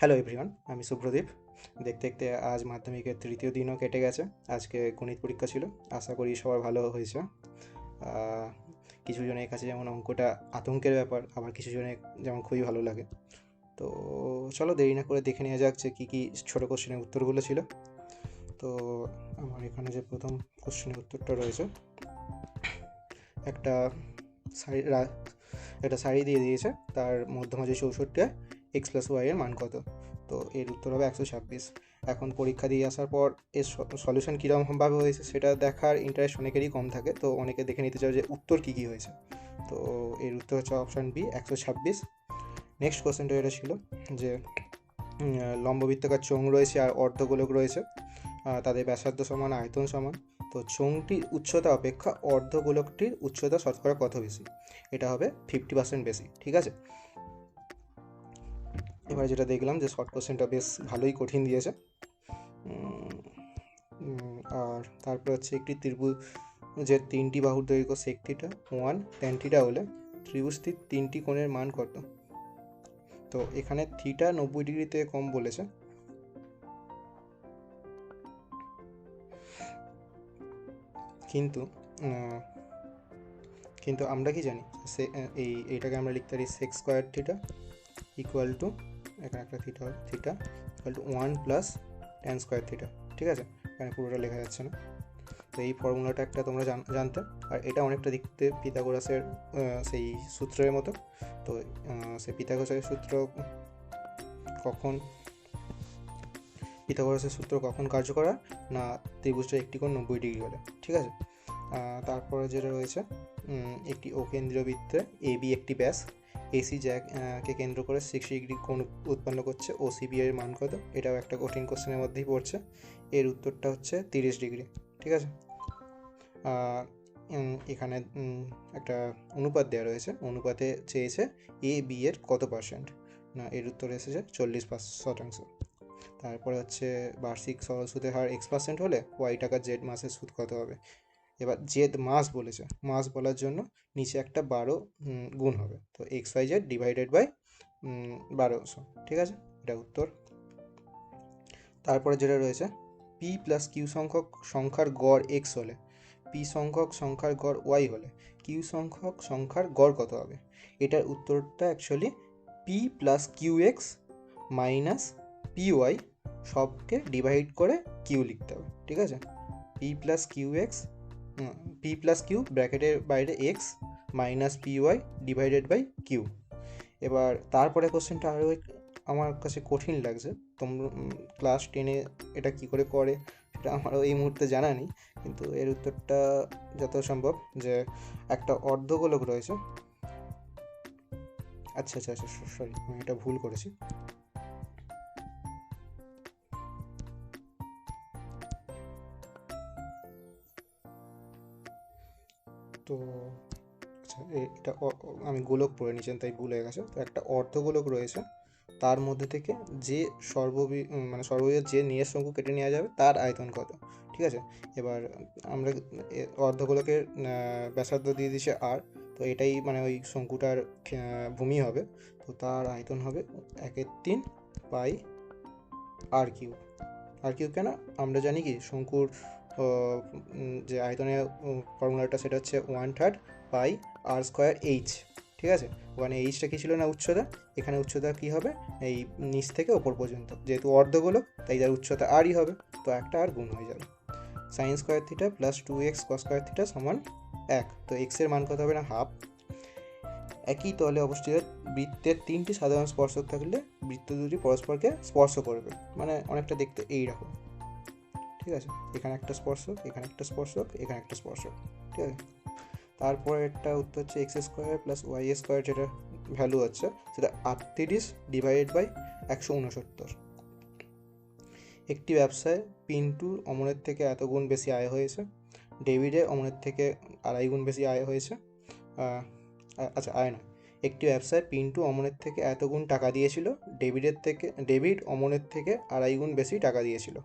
Hello everyone আমি শুভ্রদীপ দেখতে দেখতে আজ মাধ্যমিকের তৃতীয় দিনও কেটে গেছে। আজকে গণিত পরীক্ষা ছিল। আশা করি সবার ভালো হয়েছে। কিছু জনের কাছে যেমন অঙ্কটা আতঙ্কের ব্যাপার, আবার কিছু জনের যেমন খুবই ভালো লাগে। তো চলো দেরি না করে দেখে নেওয়া যাক যে কী কী ছোটো কোশ্চেনের উত্তরগুলো ছিল। তো আমার এখানে যে প্রথম কোশ্চেনের উত্তরটা রয়েছে, একটা শাড়ি একটা শাড়ি দিয়ে দিয়েছে। তার মধ্যমাঝে চৌষট্টি এক্স প্লাস ওয়াই এর মান কত? তো এর উত্তর হবে একশো ছাব্বিশ। এখন পরীক্ষা দিয়ে আসার পর এর সলিউশন কীরকমভাবে হয়েছে সেটা দেখার ইন্টারেস্ট অনেকেরই কম থাকে, তো অনেকে দেখে নিতে চাও যে উত্তর কী কী হয়েছে। তো এর উত্তর হচ্ছে অপশান বি একশো ছাব্বিশ। নেক্সট কোশ্চেনটা এটা ছিল যে লম্ববৃত্তাকার চোঙ রয়েছে আর অর্ধগোলক রয়েছে তাদের ব্যাসার্ধ সমান, আয়তন সমান। তো চোঙটির উচ্চতা অপেক্ষা অর্ধগোলকটির উচ্চতা শতকরা কত বেশি? এটা হবে ফিফটি পার্সেন্ট বেশি, ঠিক আছে? এবার যেটা দেখলাম যে শর্ট কোশ্চেনটা বেশ ভালোই কঠিন দিয়েছে। আর তারপর হচ্ছে একটি ত্রিভুজের তিনটি বাহুর দৈর্ঘ্য সেক ওয়ান ট্যান থিটা হলে ত্রিভুজটির তিনটি কোণের মান কত? তো এখানে থিটা নব্বই ডিগ্রিতে কম বলেছে। কিন্তু কিন্তু আমরা কি জানি? সে, এই, এইটাকে আমরা লিখতে পারি sec square theta equal to এখানে একটা theta theta equal to one plus tan square theta ঠিক আছে? এখানে পুরোটা লেখা যাচ্ছে না। তো এই ফর্মুলাটা একটা তোমরা জান- জানতে আর এটা অনেকটা দেখতে পিথাগোরাসের আহ, সেই সূত্রের মতো। তো সেই পিথাগোরাসের সূত্র কখন পিথাগোরাসের সূত্র কখন কার্যকর হয়? না ত্রিভুজটা একটি কোণ নব্বই ডিগ্রি হলে ঠিক আছে? তারপরে যেটা রয়েছে একটি ও কেন্দ্রীয় বৃত্তে এ বি একটি ব্যাস এসি জ্যাক কে কেন্দ্র করে সিক্স ডিগ্রি কোণ উৎপন্ন করছে ও সিবি এর মান কত? এটাও একটা কঠিন কোশ্চেনের মধ্যেই পড়ছে। এর উত্তরটা হচ্ছে তিরিশ ডিগ্রি ঠিক আছে? এখানে একটা অনুপাত দেওয়া রয়েছে। অনুপাতে চেয়েছে এ বি এর কত পার্সেন্ট না, এর উত্তর এসেছে চল্লিশ শতাংশ। তারপরে হচ্ছে বার্ষিক সরল সুদের হার এক্স পার্সেন্ট হলে ওয়াই টাকা জেড মাসের সুদ কত হবে? এবার জেদ মাস বলেছে। মাস বলার জন্য নিচে একটা বারো গুণ হবে। তো X Y Z divided by বারোশো ঠিক আছে? এটা উত্তর। তারপরে যেটা রয়েছে পি প্লাস কিউ সংখ্যক সংখ্যার গড় এক্স হলে পি সংখ্যক সংখ্যার গড় ওয়াই হলে কিউ সংখ্যক সংখ্যার গড় কত হবে? এটার উত্তরটা actually P plus Q X minus P Y সবকে ডিভাইড করে কিউ লিখতে হবে। ঠিক আছে? P plus Q X P plus Q ব্র্যাকেটের বাইরে X minus P Y divided by Q এবার তারপরে কোশ্চেনটা আরও আমার কাছে কঠিন লাগছে। তোমরা ক্লাস টেনে এটা কি করে করে সেটা আমারও এই মুহূর্তে জানা নেই। কিন্তু এর উত্তরটা যত সম্ভব যে একটা অর্ধগোলক রয়েছে। আচ্ছা আচ্ছা আচ্ছা সরি আমি এটা ভুল করেছি। তো আচ্ছা এটা আমি গোলক পড়ে নিয়েছেন তাই ভুল হয়ে গেছে। তো একটা অর্ধগোলক রয়েছে, তার মধ্যে থেকে যে সর্ববি মানে সর্ববৃহৎ যে নিয়ের শঙ্কু কেটে নেওয়া যাবে, তার আয়তন কত? ঠিক আছে? এবার আমরা অর্ধগোলকের ব্যাসার্ধ দিয়ে দিচ্ছে আর, তো এটাই মানে ওই শঙ্কুটার ভূমি হবে। তো তার আয়তন হবে একের তিন পাই আর কিউব। আর কিউব কেন? আমরা জানি কি, শঙ্কুর যে আয়তনের ফর্মুলাটা সেটা হচ্ছে one third pi R square H ঠিক আছে? ওখানে এইচটা কী ছিল না উচ্চতা? এখানে উচ্চতা কী হবে? এই নিচ থেকে ওপর পর্যন্ত। যেহেতু অর্ধগোলক, তাই যার উচ্চতা আরই হবে। তো একটা আর গুণ হয়ে যাবে। Sine square theta plus two X cos square theta সমান এক। তো এক্সের মান কত হবে না? হাফ একই তলে অবস্থিত বৃত্তের তিনটি সাধারণ স্পর্শক থাকলে বৃত্ত দুটি পরস্পরকে স্পর্শ করবে। মানে অনেকটা দেখতে এইরকম। ঠিক আছে? এখানে একটা স্পর্শক, এখানে একটা স্পর্শক, এখানে একটা স্পর্শক, ঠিক আছে? তারপরে একটা উত্তর হচ্ছে X square plus Y square যেটা ভ্যালু হচ্ছে, সেটা আটত্রিশ ডিভাইডেড বাই একশো উনসত্তর। একটি ব্যবসায় পিন্টুর অমনের থেকে এত গুণ বেশি আয় হয়েছে, ডেভিডের অমনের থেকে আড়াই গুণ বেশি আয় হয়েছে আচ্ছা আয় নয়। একটি ব্যবসায় পিন্টু অমনের থেকে এত গুণ টাকা দিয়েছিল, ডেভিডের থেকে, ডেভিড অমনের থেকে আড়াই গুণ বেশি টাকা দিয়েছিল।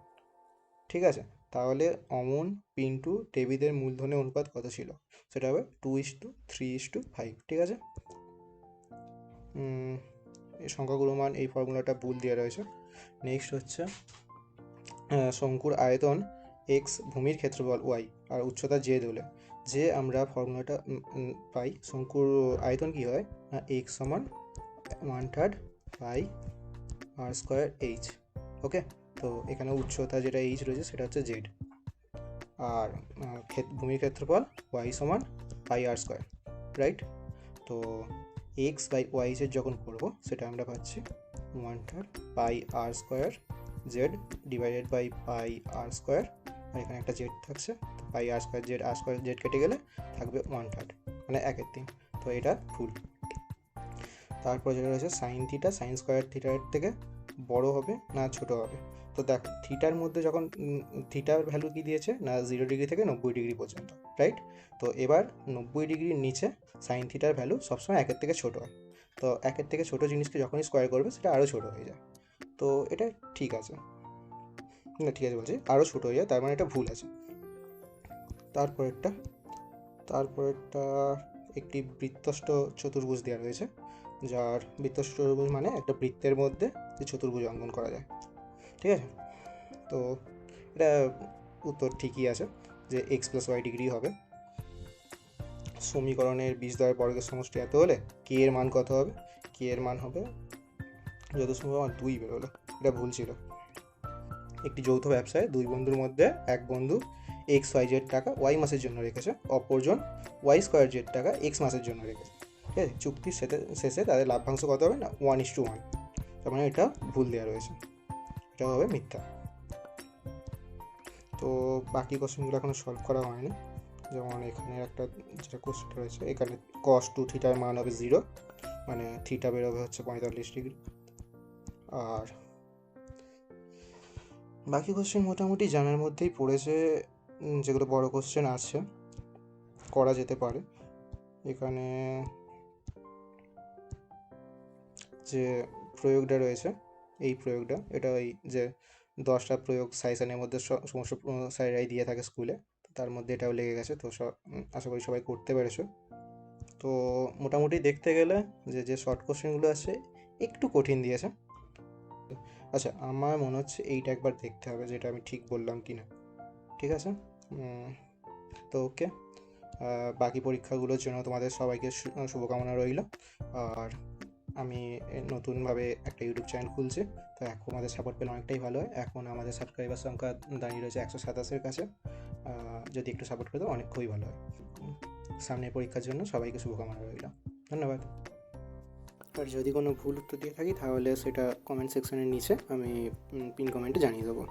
ঠিক আছে? তাহলে অমন পিন্টু ডেভিডের মূলধনের অনুপাত কত ছিল? সেটা হবে two is to three is to five ঠিক আছে? এই সংখ্যাগুলো মান এই ফর্মুলাটা ভুল দেওয়া রয়েছে। নেক্সট হচ্ছে শঙ্কুর আয়তন এক্স ভূমির ক্ষেত্রফল ওয়াই আর উচ্চতা জেড হলে যে আমরা ফর্মুলাটা পাই। শঙ্কুর আয়তন কি হয়? না এক্স সমান one third pi R square H okay তো এখানে উচ্চতা যেটা এইচ রয়েছে সেটা হচ্ছে জেড আর ভূমির ক্ষেত্রফল ওয়াই সমান পাই আর স্কোয়ার রাইট তো এক্স বাই ওয়াইজের যখন করব, সেটা আমরা পাচ্ছি one third pi R square Z divided by pi R square আর এখানে একটা জেড থাকছে, তো pi R square Z R square Z কেটে গেলে থাকবে ওয়ান থার্ড মানে একের তিন। তো এটা ভুল তারপর যেটা রয়েছে সাইন থিটা সাইন স্কোয়ার থিটার থেকে বড় হবে না ছোট হবে? তো দেখ থিটার মধ্যে যখন থিটার ভ্যালু কি দিয়েছে? না জিরো ডিগ্রি থেকে নব্বই ডিগ্রি পর্যন্ত রাইট তো এবার নব্বই ডিগ্রির নিচে সাইন থিটার ভ্যালু সবসময় একের থেকে ছোট হয়। তো একের থেকে ছোট জিনিসকে যখনই স্কোয়ার করবে, সেটা আরও ছোট হয়ে যায়। তো এটা ঠিক আছে। না, ঠিক আছে বলছি আরও ছোট হয়ে যায়, তার মানে এটা ভুল আছে। তারপরেরটা তারপরেরটা একটি বৃত্তষ্ট চতুর্ভুজ দেওয়া রয়েছে, যার বৃত্তষ্ট চতুর্ভুজ মানে একটা বৃত্তের মধ্যে যে চতুর্ভুজ অঙ্কন করা যায়। ঠিক আছে? তো এটা উত্তর ঠিকই আছে যে এক্স প্লাস ওয়াই ডিগ্রি হবে। সমীকরণের বীজ দ্বয়ের বর্গের সমষ্টি এত হলে কে এর মান কত হবে? কে এর মান হবে যত সম্ভব আমার দুই বেরোলো। এটা ভুল ছিল। একটি যৌথ ব্যবসায় দুই বন্ধুর মধ্যে এক বন্ধু এক্স ওয়াই জেড টাকা ওয়াই মাসের জন্য রেখেছে, অপরজন ওয়াই স্কোয়ার জেড টাকা এক্স মাসের জন্য রেখেছে। ঠিক আছে? চুক্তির শেষে শেষে তাদের লাভ্যাংশ কত হবে না? ওয়ান ইস টু ওয়ান তার মানে এটা ভুল দেওয়া রয়েছে। হবে মিথ্যা। তো বাকি কোশ্চেনগুলো এখনও সলভ করা হয়নি। যেমন এখানে একটা যেটা কোশ্চেন রয়েছে, এখানে কস টু থিটার মান হবে জিরো মানে থিটা বেরোবে হচ্ছে পঁয়তাল্লিশ ডিগ্রি আর বাকি কোশ্চেন মোটামুটি জানার মধ্যেই পড়েছে যেগুলো বড় কোশ্চেন আছে, করা যেতে পারে। এখানে যে প্রয়োগটা রয়েছে এই প্রয়োগটা। এটা ওই যে দশটা প্রয়োগ সাইসানের মধ্যে সমস্ত স্যারেরাই দিয়ে থাকে স্কুলে। তার মধ্যে এটাও লেগে গেছে। তো আশা করি সবাই করতে পেরেছ। তো মোটামুটি দেখতে গেলে যে যে শর্ট কোশ্চেনগুলো আছে, একটু কঠিন দিয়েছে। আচ্ছা আমার মনে হচ্ছে এইটা একবার দেখতে হবে, যেটা আমি ঠিক বললাম কি না ঠিক আছে? তো ওকে বাকি পরীক্ষাগুলোর জন্য তোমাদের সবাইকে শুভকামনা রইল। আর আমি নতুনভাবে একটা ইউটিউব চ্যানেল খুলছি। তো এখন আমাদের সাপোর্ট পেলে অনেকটাই ভালো হয়। এখন আমাদের সাবস্ক্রাইবার সংখ্যা দাঁড়িয়ে রয়েছে একশো সাতাশের কাছে। যদি একটু সাপোর্ট করে অনেক খুবই ভালো হয়। সামনের পরীক্ষার জন্য সবাইকে শুভকামনা রইল। ধন্যবাদ। আর যদি কোনো ভুল উত্তর দিয়ে থাকি, তাহলে সেটা কমেন্ট সেকশনের নিচে আমি পিন কমেন্টে জানিয়ে দেবো।